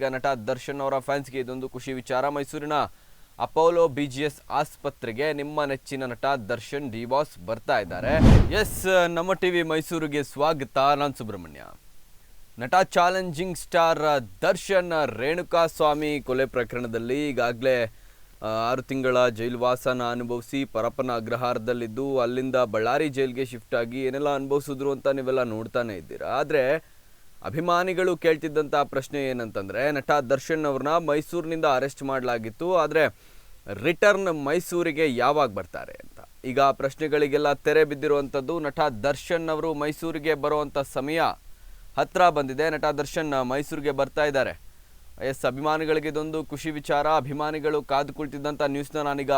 ಈಗ ನಟ ದರ್ಶನ್ ಅವರ ಫ್ಯಾನ್ಸ್ಗೆ ಇದೊಂದು ಖುಷಿ ವಿಚಾರ. ಮೈಸೂರಿನ ಅಪೋಲೋ ಬಿ ಜಿ ಎಸ್ ಆಸ್ಪತ್ರೆಗೆ ನಿಮ್ಮ ನೆಚ್ಚಿನ ನಟ ದರ್ಶನ್ ಡಿ ಬಾಸ್ ಬರ್ತಾ ಇದ್ದಾರೆ. ಎಸ್, ನಮ್ಮ ಟಿವಿ ಮೈಸೂರಿಗೆ ಸ್ವಾಗತ. ನಾನು ಸುಬ್ರಹ್ಮಣ್ಯ. ನಟ ಚಾಲೆಂಜಿಂಗ್ ಸ್ಟಾರ್ ದರ್ಶನ್ ರೇಣುಕಾ ಸ್ವಾಮಿ ಕೊಲೆ ಪ್ರಕರಣದಲ್ಲಿ ಈಗಾಗಲೇ ಆರು ತಿಂಗಳ ಜೈಲುವಾಸನ ಅನುಭವಿಸಿ ಪರಪ್ಪನ ಅಗ್ರಹಾರದಲ್ಲಿದ್ದು, ಅಲ್ಲಿಂದ ಬಳ್ಳಾರಿ ಜೈಲ್ಗೆ ಶಿಫ್ಟ್ ಆಗಿ ಏನೆಲ್ಲ ಅನುಭವಿಸಿದ್ರು ಅಂತ ನೀವೆಲ್ಲ ನೋಡ್ತಾನೆ ಇದ್ದೀರಾ. ಆದರೆ ಅಭಿಮಾನಿಗಳು ಕೇಳ್ತಿದ್ದಂಥ ಪ್ರಶ್ನೆ ಏನಂತಂದರೆ, ನಟ ದರ್ಶನ್ ಅವ್ರನ್ನ ಮೈಸೂರಿನಿಂದ ಅರೆಸ್ಟ್ ಮಾಡಲಾಗಿತ್ತು, ಆದರೆ ರಿಟರ್ನ್ ಮೈಸೂರಿಗೆ ಯಾವಾಗ ಬರ್ತಾರೆ ಅಂತ. ಈಗ ಪ್ರಶ್ನೆಗಳಿಗೆಲ್ಲ ತೆರೆ ಬಿದ್ದಿರುವಂಥದ್ದು, ನಟ ದರ್ಶನ್ ಅವರು ಮೈಸೂರಿಗೆ ಬರುವಂಥ ಸಮಯ ಹತ್ರ ಬಂದಿದೆ. ನಟ ದರ್ಶನ್ ಮೈಸೂರಿಗೆ ಬರ್ತಾ ಇದ್ದಾರೆ. ಎಸ್, ಅಭಿಮಾನಿಗಳಿಗೆ ಇದೊಂದು ಖುಷಿ ವಿಚಾರ. ಅಭಿಮಾನಿಗಳು ಕಾದು ಕುಳಿತಿದ್ದಂಥ ನ್ಯೂಸ್ನ ನಾನೀಗ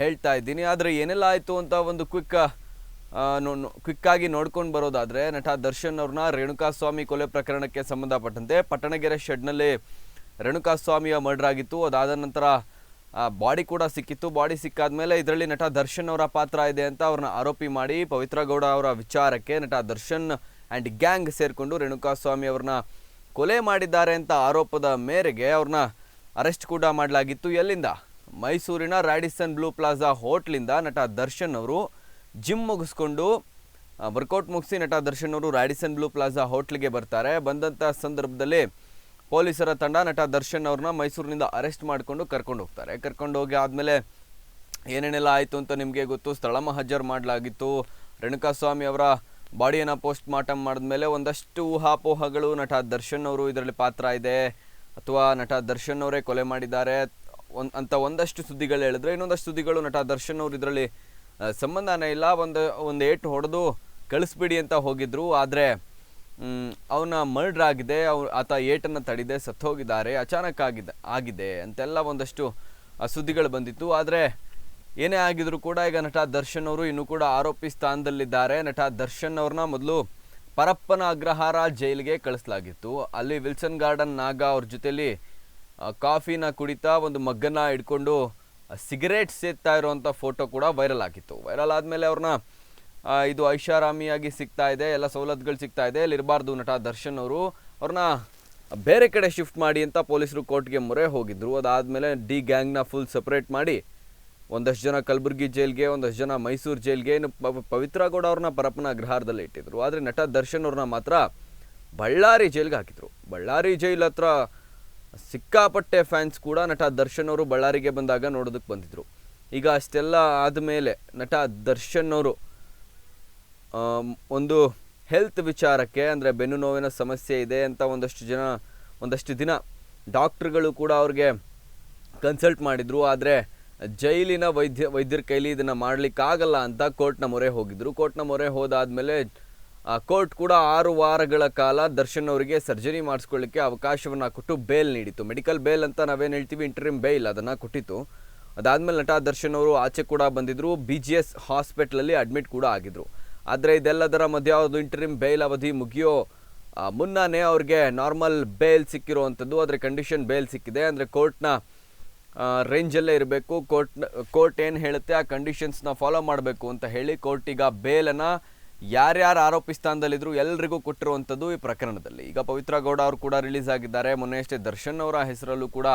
ಹೇಳ್ತಾ ಇದ್ದೀನಿ. ಆದರೆ ಏನೆಲ್ಲ ಆಯಿತು ಅಂತ ಒಂದು ಕ್ವಿಕ್ ಕ್ವಿಕ್ಕಾಗಿ ನೋಡ್ಕೊಂಡು ಬರೋದಾದರೆ ನಟ ದರ್ಶನ್ ಅವ್ರನ್ನ ರೇಣುಕಾಸ್ವಾಮಿ ಕೊಲೆ ಪ್ರಕರಣಕ್ಕೆ ಸಂಬಂಧಪಟ್ಟಂತೆ ಪಟ್ಟಣಗೆರೆ ಶೆಡ್ನಲ್ಲಿ ರೇಣುಕಾಸ್ವಾಮಿಯ ಮರ್ಡರ್ ಆಗಿತ್ತು. ಅದಾದ ನಂತರ ಬಾಡಿ ಕೂಡ ಸಿಕ್ಕಿತ್ತು. ಬಾಡಿ ಸಿಕ್ಕಾದ್ಮೇಲೆ ಇದರಲ್ಲಿ ನಟ ದರ್ಶನ್ ಅವರ ಪಾತ್ರ ಇದೆ ಅಂತ ಅವ್ರನ್ನ ಆರೋಪಿ ಮಾಡಿ ಪವಿತ್ರ ಗೌಡ ಅವರ ವಿಚಾರಕ್ಕೆ ನಟ ದರ್ಶನ್ ಆ್ಯಂಡ್ ಗ್ಯಾಂಗ್ ಸೇರಿಕೊಂಡು ರೇಣುಕಾಸ್ವಾಮಿ ಅವ್ರನ್ನ ಕೊಲೆ ಮಾಡಿದ್ದಾರೆ ಅಂತ ಆರೋಪದ ಮೇರೆಗೆ ಅವ್ರನ್ನ ಅರೆಸ್ಟ್ ಕೂಡ ಮಾಡಲಾಗಿತ್ತು. ಎಲ್ಲಿಂದ? ಮೈಸೂರಿನ ರ್ಯಾಡಿಸನ್ ಬ್ಲೂ ಪ್ಲಾಜಾ ಹೋಟ್ಲಿಂದ ನಟ ದರ್ಶನ್ ಅವರು ಜಿಮ್ ಮುಗಿಸ್ಕೊಂಡು ವರ್ಕೌಟ್ ಮುಗಿಸಿ ನಟ ದರ್ಶನ್ ಅವರು ರ್ಯಾಡಿಸನ್ ಬ್ಲೂ ಪ್ಲಾಜಾ ಹೋಟ್ಲಿಗೆ ಬರ್ತಾರೆ. ಬಂದಂಥ ಸಂದರ್ಭದಲ್ಲಿ ಪೊಲೀಸರ ತಂಡ ನಟ ದರ್ಶನ್ ಅವ್ರನ್ನ ಮೈಸೂರಿನಿಂದ ಅರೆಸ್ಟ್ ಮಾಡಿಕೊಂಡು ಕರ್ಕೊಂಡು ಹೋಗ್ತಾರೆ. ಕರ್ಕೊಂಡು ಹೋಗಿ ಆದಮೇಲೆ ಏನೇನೆಲ್ಲ ಆಯಿತು ಅಂತ ನಿಮಗೆ ಗೊತ್ತು? ಸ್ಥಳ ಮಹಜರ್ ಮಾಡಲಾಗಿತ್ತು. ರೇಣುಕಾಸ್ವಾಮಿ ಅವರ ಬಾಡಿಯನ್ನು ಪೋಸ್ಟ್ ಮಾರ್ಟಮ್ ಮಾಡಿದ್ಮೇಲೆ ಒಂದಷ್ಟು ಊಹಾಪೋಹಗಳು ನಟ ದರ್ಶನ್ ಅವರು ಇದರಲ್ಲಿ ಪಾತ್ರ ಇದೆ. ಅಥವಾ ನಟ ದರ್ಶನ್ ಅವರೇ ಕೊಲೆ ಮಾಡಿದ್ದಾರೆ. ಒಂದು ಅಂತ ಒಂದಷ್ಟು ಸುದ್ದಿಗಳು ಹೇಳಿದ್ರೆ ಇನ್ನೊಂದಷ್ಟು ಸುದ್ದಿಗಳು ನಟ ದರ್ಶನ್ ಅವರು ಇದರಲ್ಲಿ ಸಂಬಂಧನೇ ಇಲ್ಲ, ಒಂದು ಒಂದು ಏಟು ಹೊಡೆದು ಕಳಿಸ್ಬಿಡಿ ಅಂತ ಹೋಗಿದ್ರು. ಆದರೆ ಅವನ ಮರ್ಡ್ರ್ ಆಗಿದೆ, ಅವ್, ಆತ ಏಟನ್ನು ತಡಿದೆ ಸತ್ತೋಗಿದ್ದಾರೆ, ಅಚಾನಕ್ ಆಗಿದೆ ಆಗಿದೆ ಅಂತೆಲ್ಲ ಒಂದಷ್ಟು ಸುದ್ದಿಗಳು ಬಂದಿತ್ತು. ಆದರೆ, ಏನೇ ಆಗಿದ್ರು ಕೂಡ ಈಗ ನಟ ದರ್ಶನ್ ಅವರು ಇನ್ನೂ ಕೂಡ ಆರೋಪಿ ಸ್ಥಾನದಲ್ಲಿದ್ದಾರೆ. ನಟ ದರ್ಶನ್ ಅವ್ರನ್ನ ಮೊದಲು ಪರಪ್ಪನ ಅಗ್ರಹಾರ ಜೈಲಿಗೆ ಕಳಿಸಲಾಗಿತ್ತು. ಅಲ್ಲಿ ವಿಲ್ಸನ್ ಗಾರ್ಡನ್ ನಾಗ ಅವ್ರ ಜೊತೆಯಲ್ಲಿ ಕಾಫಿನ ಕುಡಿತಾ ಒಂದು ಮಗ್ಗನ್ನ ಹಿಡ್ಕೊಂಡು ಸಿಗರೇಟ್ ಸೇದ್ತಾ ಇರುವಂಥ ಫೋಟೋ ಕೂಡ ವೈರಲ್ ಆಗಿತ್ತು. ವೈರಲ್ ಆದಮೇಲೆ ಅವ್ರನ್ನ ಇದು ಐಷಾರಾಮಿಯಾಗಿ ಸಿಗ್ತಾ ಇದೆ, ಎಲ್ಲ ಸವಲತ್ತುಗಳು ಸಿಗ್ತಾ ಇದೆ. ಅಲ್ಲಿರಬಾರ್ದು ನಟ ದರ್ಶನ್ ಅವರು. ಅವ್ರನ್ನ ಬೇರೆ ಕಡೆ ಶಿಫ್ಟ್ ಮಾಡಿ ಅಂತ ಪೊಲೀಸರು ಕೋರ್ಟ್ಗೆ ಮೊರೆ ಹೋಗಿದ್ರು. ಅದಾದಮೇಲೆ ಡಿ ಗ್ಯಾಂಗ್ನ ಫುಲ್ ಸಪ್ರೇಟ್ ಮಾಡಿ ಒಂದಷ್ಟು ಜನ ಕಲಬುರಗಿ ಜೈಲ್ಗೆ, ಒಂದಷ್ಟು ಜನ ಮೈಸೂರು ಜೈಲ್ಗೆ, ಇನ್ನು ಪವಿತ್ರ ಗೌಡ ಅವ್ರನ್ನ ಪರಪ್ಪನ ಅಗ್ರಹಾರದಲ್ಲಿ ಇಟ್ಟಿದ್ರು. ಆದರೆ ನಟ ದರ್ಶನ್ ಅವ್ರನ್ನ ಮಾತ್ರ ಬಳ್ಳಾರಿ ಜೈಲ್ಗೆ ಹಾಕಿದ್ರು. ಬಳ್ಳಾರಿ ಜೈಲ್ ಹತ್ರ ಸಿಕ್ಕಾಪಟ್ಟೆ ಫ್ಯಾನ್ಸ್ ಕೂಡ ನಟ ದರ್ಶನ್ ಅವರು ಬಳ್ಳಾರಿಗೆ ಬಂದಾಗ ನೋಡೋದಕ್ಕೆ ಬಂದಿದ್ರು. ಈಗ ಅಷ್ಟೆಲ್ಲ ಆದಮೇಲೆ ನಟ ದರ್ಶನ್ ಅವರು ಒಂದು ಹೆಲ್ತ್ ವಿಚಾರಕ್ಕೆ ಅಂದರೆ ಬೆನ್ನು ನೋವಿನ ಸಮಸ್ಯೆ ಇದೆ ಅಂತ ಒಂದಷ್ಟು ಜನ, ಒಂದಷ್ಟು ದಿನ ಡಾಕ್ಟ್ರುಗಳು ಕೂಡ ಅವ್ರಿಗೆ ಕನ್ಸಲ್ಟ್ ಮಾಡಿದರು. ಆದರೆ ಜೈಲಿನ ವೈದ್ಯ, ವೈದ್ಯರ ಕೈಲಿ ಇದನ್ನು ಮಾಡಲಿಕ್ಕಾಗಲ್ಲ ಅಂತ ಕೋರ್ಟ್ನ ಮೊರೆ ಹೋಗಿದ್ದರು ಕೋರ್ಟ್ನ ಮೊರೆ ಹೋದಾದಮೇಲೆ ಕೋರ್ಟ್ ಕೂಡ ಆರು ವಾರಗಳ ಕಾಲ ದರ್ಶನ್ ಅವರಿಗೆ ಸರ್ಜರಿ ಮಾಡಿಸ್ಕೊಳ್ಳಿಕ್ಕೆ ಅವಕಾಶವನ್ನು ಕೊಟ್ಟು ಬೇಲ್ ನೀಡಿತ್ತು. ಮೆಡಿಕಲ್ ಬೇಲ್ ಅಂತ ನಾವೇನು ಹೇಳ್ತೀವಿ ಇಂಟರಿಮ್ ಬೇಲ್ ಅದನ್ನು ಕೊಟ್ಟಿತ್ತು. ಅದಾದಮೇಲೆ ನಟ ದರ್ಶನ್ ಅವರು ಆಚೆ ಕೂಡ ಬಂದಿದ್ದರು ಬಿ ಜಿ ಎಸ್ ಹಾಸ್ಪಿಟ್ಲಲ್ಲಿ ಅಡ್ಮಿಟ್ ಕೂಡ ಆಗಿದ್ರು. ಆದರೆ ಇದೆಲ್ಲದರ ಮಧ್ಯೆ ಅವ್ರದ್ದು ಇಂಟರಿಮ್ ಬೇಲ್ ಅವಧಿ ಮುಗಿಯೋ ಮುನ್ನಾನೇ ಅವ್ರಿಗೆ ನಾರ್ಮಲ್ ಬೇಲ್ ಸಿಕ್ಕಿರುವಂಥದ್ದು. ಆದರೆ ಕಂಡೀಷನ್ ಬೇಲ್ ಸಿಕ್ಕಿದೆ. ಅಂದರೆ ಕೋರ್ಟ್ನ ರೇಂಜಲ್ಲೇ ಇರಬೇಕು. ಕೋರ್ಟ್ ಕೋರ್ಟ್ ಏನು ಹೇಳುತ್ತೆ, ಆ ಕಂಡೀಷನ್ಸ್ನ ಫಾಲೋ ಮಾಡಬೇಕು ಅಂತ ಹೇಳಿ ಕೋರ್ಟಿಗೆ ಬೇಲನ್ನು ಯಾರ್ಯಾರು ಆರೋಪಿ ಸ್ಥಾನದಲ್ಲಿದ್ದರು ಎಲ್ರಿಗೂ ಕೊಟ್ಟಿರುವಂಥದ್ದು ಈ ಪ್ರಕರಣದಲ್ಲಿ. ಈಗ ಪವಿತ್ರ ಗೌಡ ಅವರು ಕೂಡ ರಿಲೀಸ್ ಆಗಿದ್ದಾರೆ. ಮೊನ್ನೆ ಅಷ್ಟೇ ದರ್ಶನ್ ಅವರ ಹೆಸರಲ್ಲೂ ಕೂಡ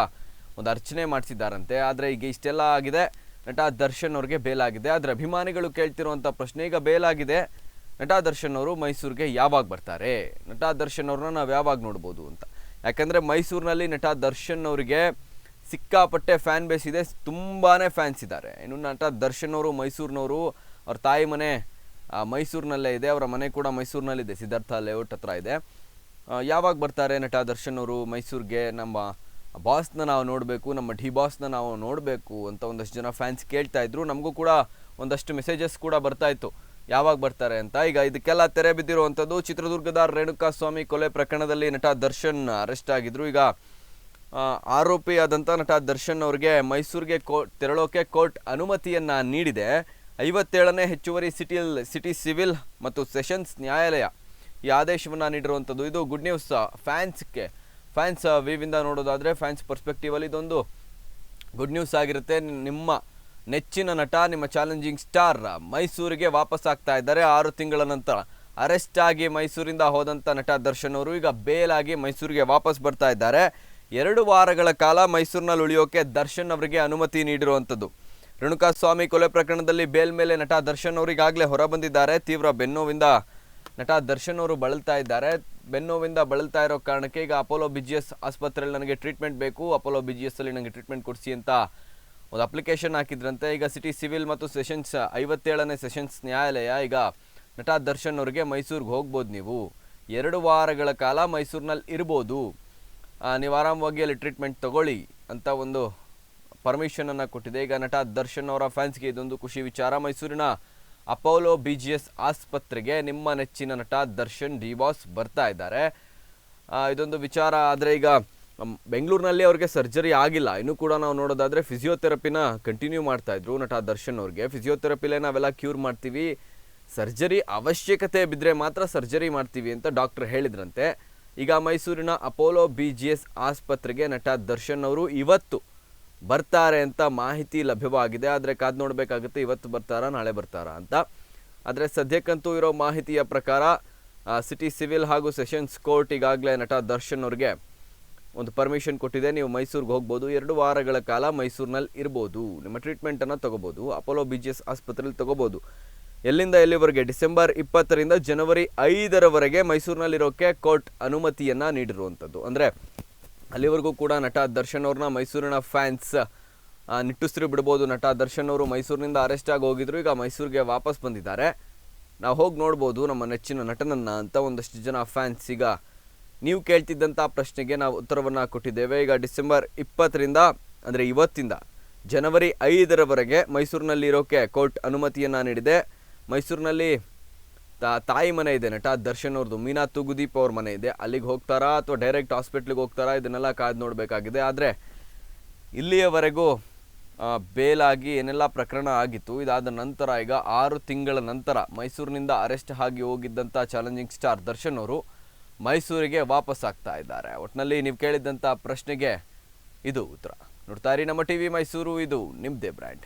ಒಂದು ಅರ್ಚನೆ ಮಾಡಿಸಿದ್ದಾರಂತೆ. ಆದರೆ ಈಗ ಇಷ್ಟೆಲ್ಲ ಆಗಿದೆ. ನಟ ದರ್ಶನ್ ಅವ್ರಿಗೆ ಬೇಲಾಗಿದೆ. ಆದರೆ ಅಭಿಮಾನಿಗಳು ಕೇಳ್ತಿರುವಂಥ ಪ್ರಶ್ನೆ ಈಗ ಬೇಲಾಗಿದೆ. ನಟ ದರ್ಶನ್ ಅವರು ಮೈಸೂರಿಗೆ ಯಾವಾಗ ಬರ್ತಾರೆ? ನಟ ದರ್ಶನ್ ಅವ್ರನ್ನ ನಾವು ಯಾವಾಗ ನೋಡ್ಬೋದು ಅಂತ. ಯಾಕಂದರೆ ಮೈಸೂರಿನಲ್ಲಿ ನಟ ದರ್ಶನ್ ಅವರಿಗೆ ಸಿಕ್ಕಾಪಟ್ಟೆ ಫ್ಯಾನ್ ಬೇಸ್ ಇದೆ. ತುಂಬಾ ಫ್ಯಾನ್ಸ್ ಇದ್ದಾರೆ. ಇನ್ನು ನಟ ದರ್ಶನ್ ಅವರು ಮೈಸೂರಿನವರು, ಅವ್ರ ತಾಯಿ ಮನೆ ಮೈಸೂರಿನಲ್ಲೇ ಇದೆ. ಅವರ ಮನೆ ಕೂಡ ಮೈಸೂರಿನಲ್ಲಿದೆ. ಸಿದ್ಧಾರ್ಥ ಲೇಔಟ್ ಹತ್ರ ಇದೆ. ಯಾವಾಗ ಬರ್ತಾರೆ ನಟ ದರ್ಶನ್ ಅವರು ಮೈಸೂರಿಗೆ? ನಮ್ಮ ಬಾಸ್ನ ನಾವು ನೋಡಬೇಕು, ನಮ್ಮ ಡಿ ಬಾಸ್ನ ನಾವು ನೋಡಬೇಕು ಅಂತ ಒಂದಷ್ಟು ಜನ ಫ್ಯಾನ್ಸ್ ಕೇಳ್ತಾ ಇದ್ರು. ನಮಗೂ ಕೂಡ ಒಂದಷ್ಟು ಮೆಸೇಜಸ್ ಕೂಡ ಬರ್ತಾ ಇತ್ತು. ಯಾವಾಗ ಬರ್ತಾರೆ ಅಂತ? ಈಗ ಇದಕ್ಕೆಲ್ಲ ತೆರೆ ಬಿದ್ದಿರುವಂಥದ್ದು ಚಿತ್ರದುರ್ಗದ ರೇಣುಕಾಸ್ವಾಮಿ ಕೊಲೆ ಪ್ರಕರಣದಲ್ಲಿ ನಟ ದರ್ಶನ್ ಅರೆಸ್ಟ್ ಆಗಿದ್ರು. ಈಗ ಆರೋಪಿಯಾದಂಥ ನಟ ದರ್ಶನ್ ಅವ್ರಿಗೆ ಮೈಸೂರಿಗೆ ಕೋ, ತೆರಳೋಕೆ ಕೋರ್ಟ್ ಅನುಮತಿಯನ್ನು ನೀಡಿದೆ. ಐವತ್ತೇಳನೇ ಹೆಚ್ಚುವರಿ ಸಿಟಿಲ್ ಸಿಟಿ ಸಿವಿಲ್ ಮತ್ತು ಸೆಷನ್ಸ್ ನ್ಯಾಯಾಲಯ ಈ ಆದೇಶವನ್ನು ನೀಡಿರುವಂಥದ್ದು ಇದು ಗುಡ್ ನ್ಯೂಸ್. ಫ್ಯಾನ್ಸ್ಗೆ, ಫ್ಯಾನ್ಸ್ ವಿವಿಂದ ನೋಡೋದಾದರೆ ಫ್ಯಾನ್ಸ್ ಪರ್ಸ್ಪೆಕ್ಟಿವಲ್ಲಿ ಇದೊಂದು ಗುಡ್ ನ್ಯೂಸ್ ಆಗಿರುತ್ತೆ. ನಿಮ್ಮ ನೆಚ್ಚಿನ ನಟ, ನಿಮ್ಮ ಚಾಲೆಂಜಿಂಗ್ ಸ್ಟಾರ್ ಮೈಸೂರಿಗೆ ವಾಪಸ್ ಆಗ್ತಾ ಇದ್ದಾರೆ. ಆರು ತಿಂಗಳ ನಂತರ ಅರೆಸ್ಟ್ ಆಗಿ ಮೈಸೂರಿಂದ ಹೋದಂಥ ನಟ ದರ್ಶನ್ ಅವರು ಈಗ ಬೇಲಾಗಿ ಮೈಸೂರಿಗೆ ವಾಪಸ್ ಬರ್ತಾ ಇದ್ದಾರೆ. ಎರಡು ವಾರಗಳ ಕಾಲ ಮೈಸೂರಿನಲ್ಲಿ ಉಳಿಯೋಕೆ ದರ್ಶನ್ ಅವರಿಗೆ ಅನುಮತಿ ನೀಡಿರುವಂಥದ್ದು ರೇಣುಕಾಸ್ವಾಮಿ ಕೊಲೆ ಪ್ರಕರಣದಲ್ಲಿ ಬೇಲ್ ಮೇಲೆ ನಟ ದರ್ಶನ್ ಅವರಿಗಾಗಲೇ ಹೊರಬಂದಿದ್ದಾರೆ. ತೀವ್ರ ಬೆನ್ನೋವಿಂದ ನಟ ದರ್ಶನ್ ಅವರು ಬಳಲ್ತಾ ಇದ್ದಾರೆ. ಬೆನ್ನೋವಿಂದ ಬಳಲ್ತಾ ಇರೋ ಕಾರಣಕ್ಕೆ ಈಗ ಅಪೋಲೋ ಬಿ ಆಸ್ಪತ್ರೆಯಲ್ಲಿ ನನಗೆ ಟ್ರೀಟ್ಮೆಂಟ್ ಬೇಕು. ಅಪೋಲೋ ಬಿ ಅಲ್ಲಿ ನನಗೆ ಟ್ರೀಟ್ಮೆಂಟ್ ಕೊಡಿಸಿ ಅಂತ ಒಂದು ಅಪ್ಲಿಕೇಶನ್ ಹಾಕಿದ್ರಂತೆ. ಈಗ ಸಿಟಿ ಸಿವಿಲ್ ಮತ್ತು ಸೆಷನ್ಸ್ ಐವತ್ತೇಳನೇ ಸೆಷನ್ಸ್ ನ್ಯಾಯಾಲಯ ಈಗ ನಟ ದರ್ಶನ್ ಅವರಿಗೆ ಮೈಸೂರಿಗೆ ಹೋಗ್ಬೋದು ನೀವು. ಎರಡು ವಾರಗಳ ಕಾಲ ಮೈಸೂರಿನಲ್ಲಿ ಇರ್ಬೋದು. ನೀವು ಆರಾಮವಾಗಿ ಅಲ್ಲಿ ಟ್ರೀಟ್ಮೆಂಟ್ ತಗೊಳ್ಳಿ ಅಂತ ಒಂದು ಪರ್ಮಿಷನನ್ನು ಕೊಟ್ಟಿದೆ. ಈಗ ನಟ ದರ್ಶನ್ ಅವರ ಫ್ಯಾನ್ಸ್ಗೆ ಇದೊಂದು ಖುಷಿ ವಿಚಾರ. ಮೈಸೂರಿನ ಅಪೋಲೋ ಬಿ ಜಿ ಎಸ್ ಆಸ್ಪತ್ರೆಗೆ ನಿಮ್ಮ ನೆಚ್ಚಿನ ನಟ ದರ್ಶನ್ ಡಿ ಬಾಸ್ ಬರ್ತಾ ಇದ್ದಾರೆ. ಇದೊಂದು ವಿಚಾರ. ಆದರೆ ಈಗ ಬೆಂಗಳೂರಿನಲ್ಲಿ ಅವ್ರಿಗೆ ಸರ್ಜರಿ ಆಗಿಲ್ಲ. ಇನ್ನೂ ಕೂಡ ನಾವು ನೋಡೋದಾದರೆ ಫಿಸಿಯೋಥೆರಪಿನ ಕಂಟಿನ್ಯೂ ಮಾಡ್ತಾ ಇದ್ರು ನಟ ದರ್ಶನ್ ಅವ್ರಿಗೆ. ಫಿಸಿಯೋಥೆರಪಿಲೇ ನಾವೆಲ್ಲ ಕ್ಯೂರ್ ಮಾಡ್ತೀವಿ. ಸರ್ಜರಿ ಅವಶ್ಯಕತೆ ಬಿದ್ದರೆ ಮಾತ್ರ ಸರ್ಜರಿ ಮಾಡ್ತೀವಿ ಅಂತ ಡಾಕ್ಟರ್ ಹೇಳಿದ್ರಂತೆ. ಈಗ ಮೈಸೂರಿನ ಅಪೋಲೋ ಬಿ ಜಿ ಆಸ್ಪತ್ರೆಗೆ ನಟ ದರ್ಶನ್ ಅವರು ಇವತ್ತು ಬರ್ತಾರೆ ಅಂತ ಮಾಹಿತಿ ಲಭ್ಯವಾಗಿದೆ, ಆದರೆ ಕಾದು ನೋಡಬೇಕಾಗುತ್ತೆ ಇವತ್ತು ಬರ್ತಾರಾ, ನಾಳೆ ಬರ್ತಾರಾ ಅಂತ. ಆದರೆ ಸದ್ಯಕ್ಕಂತೂ ಇರೋ ಮಾಹಿತಿಯ ಪ್ರಕಾರ ಸಿಟಿ ಸಿವಿಲ್ ಹಾಗೂ ಸೆಷನ್ಸ್ ಕೋರ್ಟ್ ಈಗಾಗಲೇ ನಟ ದರ್ಶನ್ ಅವ್ರಿಗೆ ಒಂದು ಪರ್ಮಿಷನ್ ಕೊಟ್ಟಿದೆ. ನೀವು ಮೈಸೂರಿಗೆ ಹೋಗ್ಬೋದು. ಎರಡು ವಾರಗಳ ಕಾಲ ಮೈಸೂರಿನಲ್ಲಿ ಇರ್ಬೋದು. ನಿಮ್ಮ ಟ್ರೀಟ್ಮೆಂಟನ್ನು ತೊಗೋಬೋದು. ಅಪೋಲೋ ಬಿ ಜಿ ಎಸ್ ಆಸ್ಪತ್ರೆಯಲ್ಲಿ ತೊಗೋಬೋದು. ಎಲ್ಲಿಂದ ಎಲ್ಲಿವರೆಗೆ? ಡಿಸೆಂಬರ್ ಇಪ್ಪತ್ತರಿಂದ ಜನವರಿ ಐದರವರೆಗೆ ಮೈಸೂರಿನಲ್ಲಿರೋಕ್ಕೆ ಕೋರ್ಟ್ ಅನುಮತಿಯನ್ನು ನೀಡಿರುವಂಥದ್ದು. ಅಂದರೆ ಅಲ್ಲಿವರೆಗೂ ಕೂಡ ನಟ ದರ್ಶನ್ ಅವ್ರನ್ನ ಮೈಸೂರಿನ ಫ್ಯಾನ್ಸ್ ನಿಟ್ಟುಸಿರು ಬಿಡ್ಬೋದು. ನಟ ದರ್ಶನ್ ಅವರು ಮೈಸೂರಿನಿಂದ ಅರೆಸ್ಟ್ ಆಗಿ ಹೋಗಿದ್ರು. ಈಗ ಮೈಸೂರಿಗೆ ವಾಪಸ್ ಬಂದಿದ್ದಾರೆ. ನಾವು ಹೋಗಿ ನೋಡ್ಬೋದು ನಮ್ಮ ನೆಚ್ಚಿನ ನಟನನ್ನ ಅಂತ ಒಂದಷ್ಟು ಜನ ಫ್ಯಾನ್ಸ್ ಈಗ ನೀವು ಕೇಳ್ತಿದ್ದಂಥ ಪ್ರಶ್ನೆಗೆ ನಾವು ಉತ್ತರವನ್ನು ಕೊಟ್ಟಿದ್ದೇವೆ. ಈಗ ಡಿಸೆಂಬರ್ ಇಪ್ಪತ್ತರಿಂದ, ಅಂದರೆ ಇವತ್ತಿಂದ ಜನವರಿ ಐದರವರೆಗೆ ಮೈಸೂರಿನಲ್ಲಿ ಇರೋಕ್ಕೆ ಕೋರ್ಟ್ ಅನುಮತಿಯನ್ನು ನೀಡಿದೆ. ಮೈಸೂರಿನಲ್ಲಿ ತಾಯಿ ಮನೆ ಇದೆ ನಟ ದರ್ಶನ್ ಅವ್ರದ್ದು ಮೀನಾ ತುಗುದೀಪ್ ಅವ್ರ ಮನೆ ಇದೆ. ಅಲ್ಲಿಗೆ ಹೋಗ್ತಾರಾ ಅಥವಾ ಡೈರೆಕ್ಟ್ ಹಾಸ್ಪಿಟ್ಲಿಗೆ ಹೋಗ್ತಾರಾ? ಇದನ್ನೆಲ್ಲ ಕಾದು ನೋಡಬೇಕಾಗಿದೆ. ಆದರೆ ಇಲ್ಲಿಯವರೆಗೂ ಬೇಲಾಗಿ ಏನೆಲ್ಲ ಪ್ರಕರಣ ಆಗಿತ್ತು. ಇದಾದ ನಂತರ ಈಗ ಆರು ತಿಂಗಳ ನಂತರ ಮೈಸೂರಿನಿಂದ ಅರೆಸ್ಟ್ ಆಗಿ ಹೋಗಿದ್ದಂಥ ಚಾಲೆಂಜಿಂಗ್ ಸ್ಟಾರ್ ದರ್ಶನ್ ಅವರು ಮೈಸೂರಿಗೆ ವಾಪಸ್ ಆಗ್ತಾ ಇದ್ದಾರೆ. ಒಟ್ಟಿನಲ್ಲಿ ನೀವು ಕೇಳಿದ್ದಂಥ ಪ್ರಶ್ನೆಗೆ ಇದು ಉತ್ತರ. ನೋಡ್ತಾ ನಮ್ಮ ಟಿವಿ ಮೈಸೂರು. ಇದು ನಿಮ್ಮದೇ ಬ್ರ್ಯಾಂಡ್.